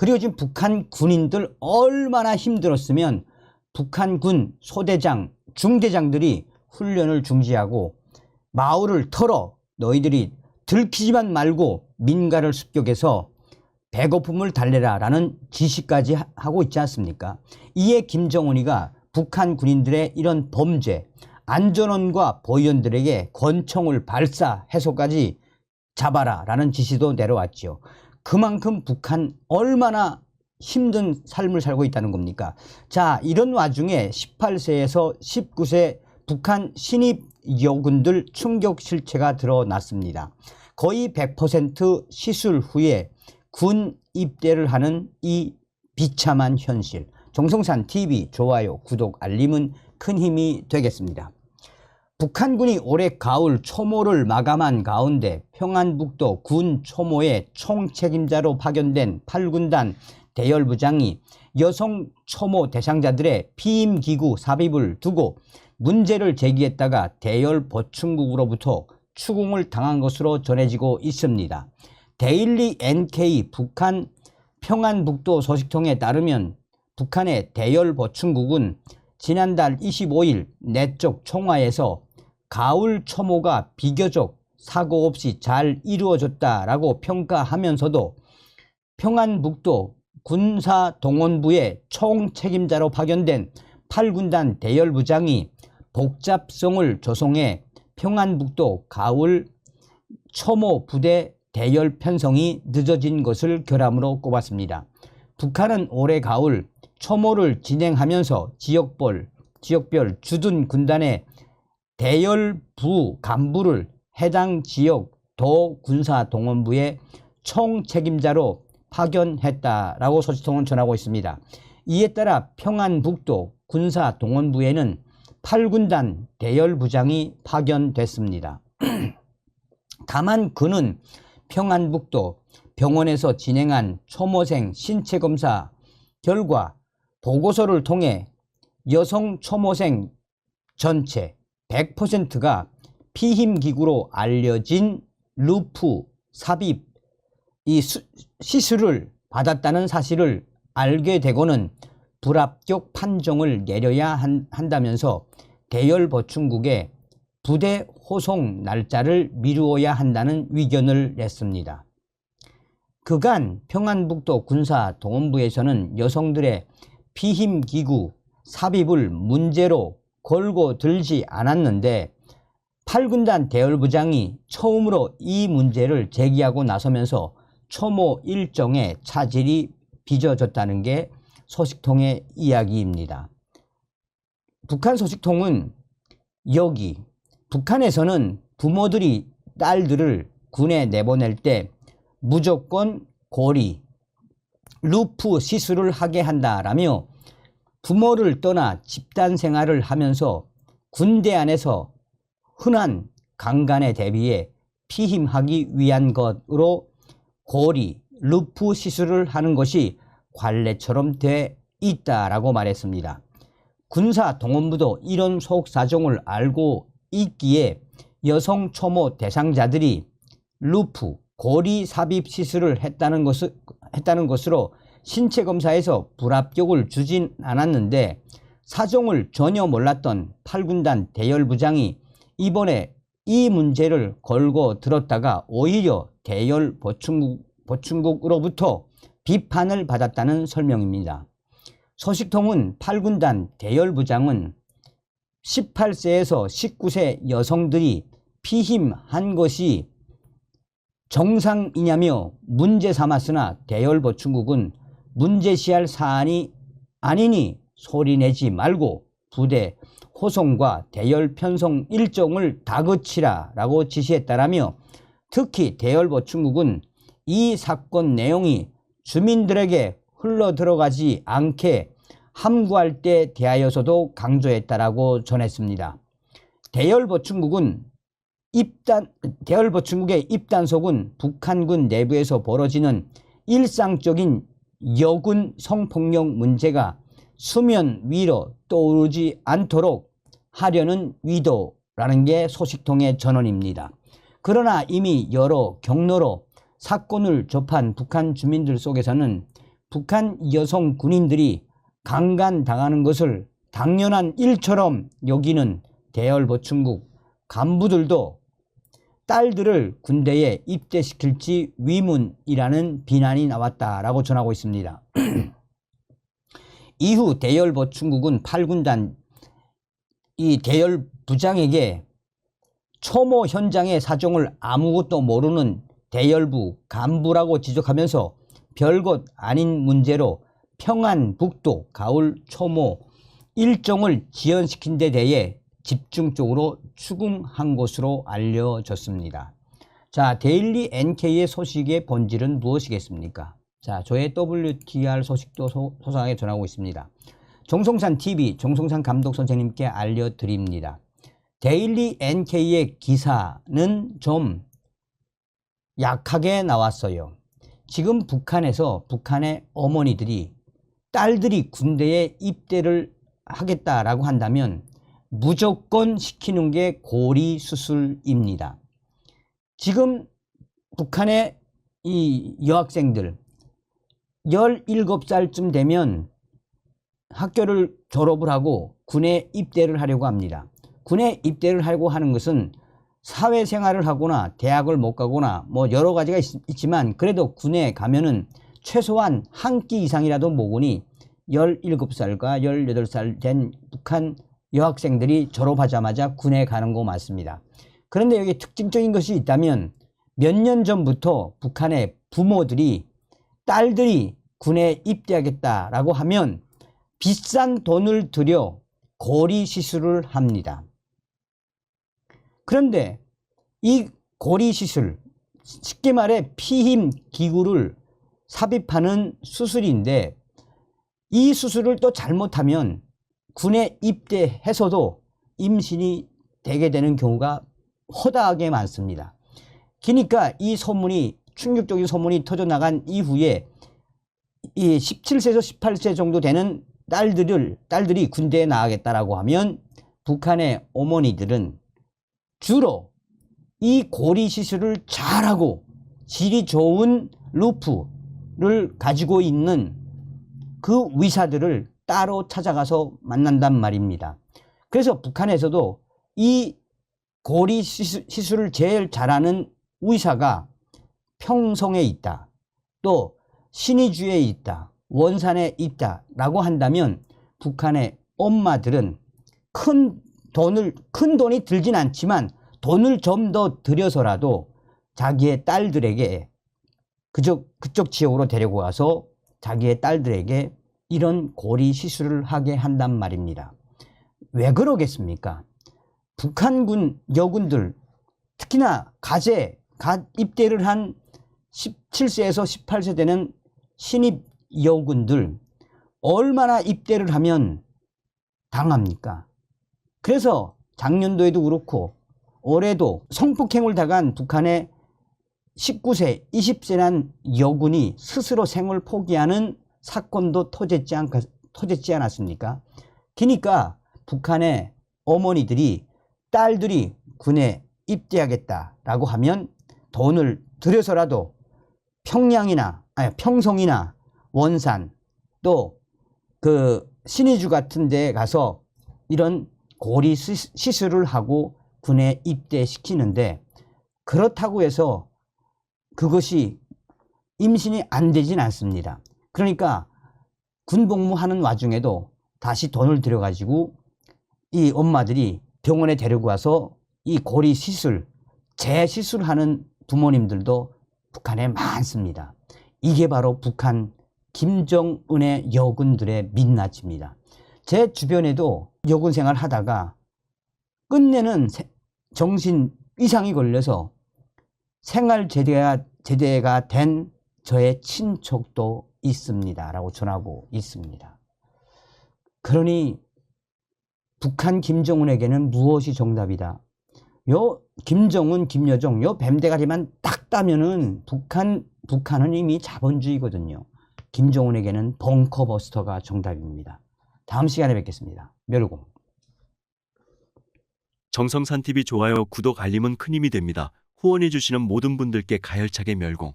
그리고 지금 북한 군인들 얼마나 힘들었으면 북한 군 소대장, 중대장들이 훈련을 중지하고 마을을 털어 너희들이 들키지만 말고 민가를 습격해서 배고픔을 달래라 라는 지시까지 하- 하고 있지 않습니까? 이에 김정은이가 북한 군인들의 이런 범죄, 안전원과 보위원들에게 권총을 발사해서까지 잡아라 라는 지시도 내려왔지요. 그만큼 북한 얼마나 힘든 삶을 살고 있다는 겁니까? 자, 이런 와중에 18세에서 19세 북한 신입 여군들 충격 실체가 드러났습니다. 거의 100% 시술 후에 군 입대를 하는 이 비참한 현실. 정성산 TV 좋아요, 구독, 알림은 큰 힘이 되겠습니다. 북한군이 올해 가을 초모를 마감한 가운데 평안북도 군 초모의 총책임자로 파견된 8군단 대열부장이 여성 초모 대상자들의 피임기구 삽입을 두고 문제를 제기했다가 대열 보충국으로부터 추궁을 당한 것으로 전해지고 있습니다. 데일리 NK 북한 평안북도 소식통에 따르면 북한의 대열 보충국은 지난달 25일 내적 총화에서 가을 초모가 비교적 사고 없이 잘 이루어졌다라고 평가하면서도 평안북도 군사동원부의 총책임자로 파견된 8군단 대열부장이 복잡성을 조성해 평안북도 가을 초모 부대 대열 편성이 늦어진 것을 결함으로 꼽았습니다. 북한은 올해 가을 초모를 진행하면서 지역별, 지역별 주둔 군단의 대열부 간부를 해당 지역 도 군사 동원부의 총 책임자로 파견했다라고 소식통은 전하고 있습니다. 이에 따라 평안북도 군사 동원부에는 8군단 대열부장이 파견됐습니다. 다만 그는 평안북도 병원에서 진행한 초모생 신체 검사 결과 보고서를 통해 여성 초모생 전체 100%가 피힘 기구로 알려진 루프 삽입 이 수- 시술을 받았다는 사실을 알게 되고는 불합격 판정을 내려야 한, 한다면서 대열 보충국에 부대 호송 날짜를 미루어야 한다는 위견을 냈습니다. 그간 평안북도 군사 동원부에서는 여성들의 피힘 기구 삽입을 문제로 걸고 들지 않았는데 8군단 대열부장이 처음으로 이 문제를 제기하고 나서면서 초모 일정에 차질이 빚어졌다는 게 소식통의 이야기입니다. 북한 소식통은 여기 북한에서는 부모들이 딸들을 군에 내보낼 때 무조건 고리, 루프 시술을 하게 한다라며 부모를 떠나 집단 생활을 하면서 군대 안에서 흔한 강간에 대비해 피임하기 위한 것으로 고리, 루프 시술을 하는 것이 관례처럼 돼 있다라고 말했습니다. 군사 동원부도 이런 속사정을 알고 있기에 여성 초모 대상자들이 루프, 고리 삽입 시술을 했다는, 것을, 했다는 것으로 신체 검사에서 불합격을 주진 않았는데 사정을 전혀 몰랐던 8군단 대열부장이 이번에 이 문제를 걸고 들었다가 오히려 대열 보충국, 보충국으로부터 비판을 받았다는 설명입니다. 소식통은 8군단 대열부장은 18세에서 19세 여성들이 피임한 것이 정상이냐며 문제 삼았으나 대열보충국은 문제시할 사안이 아니니 소리내지 말고 부대 호송과 대열 편성 일정을 다그치라 라고 지시했다라며 특히 대열보충국은 이 사건 내용이 주민들에게 흘러 들어가지 않게 함구할 때 대하여서도 강조했다라고 전했습니다. 대열보충국은 입단 대열보충국의 입단속은 북한군 내부에서 벌어지는 일상적인 여군 성폭력 문제가 수면 위로 떠오르지 않도록 하려는 위도라는 게 소식통의 전언입니다. 그러나 이미 여러 경로로 사건을 접한 북한 주민들 속에서는 북한 여성 군인들이 강간당하는 것을 당연한 일처럼 여기는 대열보충국 간부들도 딸들을 군대에 입대시킬지 위문이라는 비난이 나왔다라고 전하고 있습니다. 이후 대열보충국은 8군단 이 대열 부장에게 초모 현장의 사정을 아무것도 모르는 대열부 간부라고 지적하면서 별것 아닌 문제로 평안북도 가을 초모 일정을 지연시킨 데 대해 집중적으로 추궁한 것으로 알려졌습니다. 자, 데일리 NK의 소식의 본질은 무엇이겠습니까? 자, 저의 WTR 소식도 소, 소상하게 전하고 있습니다. 정성산 TV, 정성산 감독 선생님께 알려드립니다. 데일리 NK의 기사는 좀 약하게 나왔어요. 지금 북한에서 북한의 어머니들이 딸들이 군대에 입대를 하겠다라고 한다면 무조건 시키는 게 고리 수술입니다. 지금 북한의 이 여학생들 17살쯤 되면 학교를 졸업을 하고 군에 입대를 하려고 합니다. 군에 입대를 하려고 하는 것은 사회생활을 하거나 대학을 못 가거나 뭐 여러 가지가 있, 있지만 그래도 군에 가면은 최소한 한 끼 이상이라도 먹으니 17살과 18살 된 북한 여학생들이 졸업하자마자 군에 가는 거 맞습니다. 그런데 여기 특징적인 것이 있다면 몇 년 전부터 북한의 부모들이 딸들이 군에 입대하겠다라고 하면 비싼 돈을 들여 고리 시술을 합니다. 그런데 이 고리 시술, 쉽게 말해 피힘 기구를 삽입하는 수술인데 이 수술을 또 잘못하면 군에 입대해서도 임신이 되게 되는 경우가 허다하게 많습니다. 그러니까 이 소문이 충격적인 소문이 터져 나간 이후에 이 17세에서 18세 정도 되는 딸들을 딸들이 군대에 나가겠다라고 하면 북한의 어머니들은 주로 이 고리 시술을 잘하고 질이 좋은 루프를 가지고 있는 그 의사들을 따로 찾아가서 만난단 말입니다. 그래서 북한에서도 이 고리 시술을 제일 잘하는 의사가 평성에 있다. 또 신의주에 있다. 원산에 있다 라고 한다면 북한의 엄마들은 큰 돈을 큰 돈이 들진 않지만 돈을 좀 더 들여서라도 자기의 딸들에게 그쪽 그쪽 지역으로 데리고 와서 자기의 딸들에게 이런 고리 시술을 하게 한단 말입니다. 왜 그러겠습니까? 북한군 여군들 특히나 가제 갓 입대를 한 17세에서 18세 되는 신입 여군들 얼마나 입대를 하면 당합니까? 그래서 작년도에도 그렇고 올해도 성폭행을 당한 북한의 19세, 20세란 여군이 스스로 생을 포기하는 사건도 터졌지, 않, 터졌지 않았습니까? 그러니까 북한의 어머니들이 딸들이 군에 입대하겠다라고 하면 돈을 들여서라도 평양이나 아니 평성이나 원산 또 그 신의주 같은 데 가서 이런 고리 시술을 하고 군에 입대시키는데 그렇다고 해서 그것이 임신이 안 되진 않습니다. 그러니까 군복무하는 와중에도 다시 돈을 들여가지고 이 엄마들이 병원에 데리고 와서 이 고리 시술, 재시술하는 부모님들도 북한에 많습니다. 이게 바로 북한 김정은의 여군들의 민낯입니다. 제 주변에도 여군 생활 하다가 끝내는 정신 이상이 걸려서 생활 제대가, 제대가 된 저의 친척도 있습니다. 라고 전하고 있습니다. 그러니 북한 김정은에게는 무엇이 정답이다. 요 김정은, 김여정, 요 뱀대가리만 딱 따면은 북한, 북한은 이미 자본주의거든요. 김정은에게는 벙커버스터가 정답입니다. 다음 시간에 뵙겠습니다. 멸공. 정성산 TV 좋아요, 구독, 알림은 큰 힘이 됩니다. 후원해 주시는 모든 분들께 가열차게 멸공.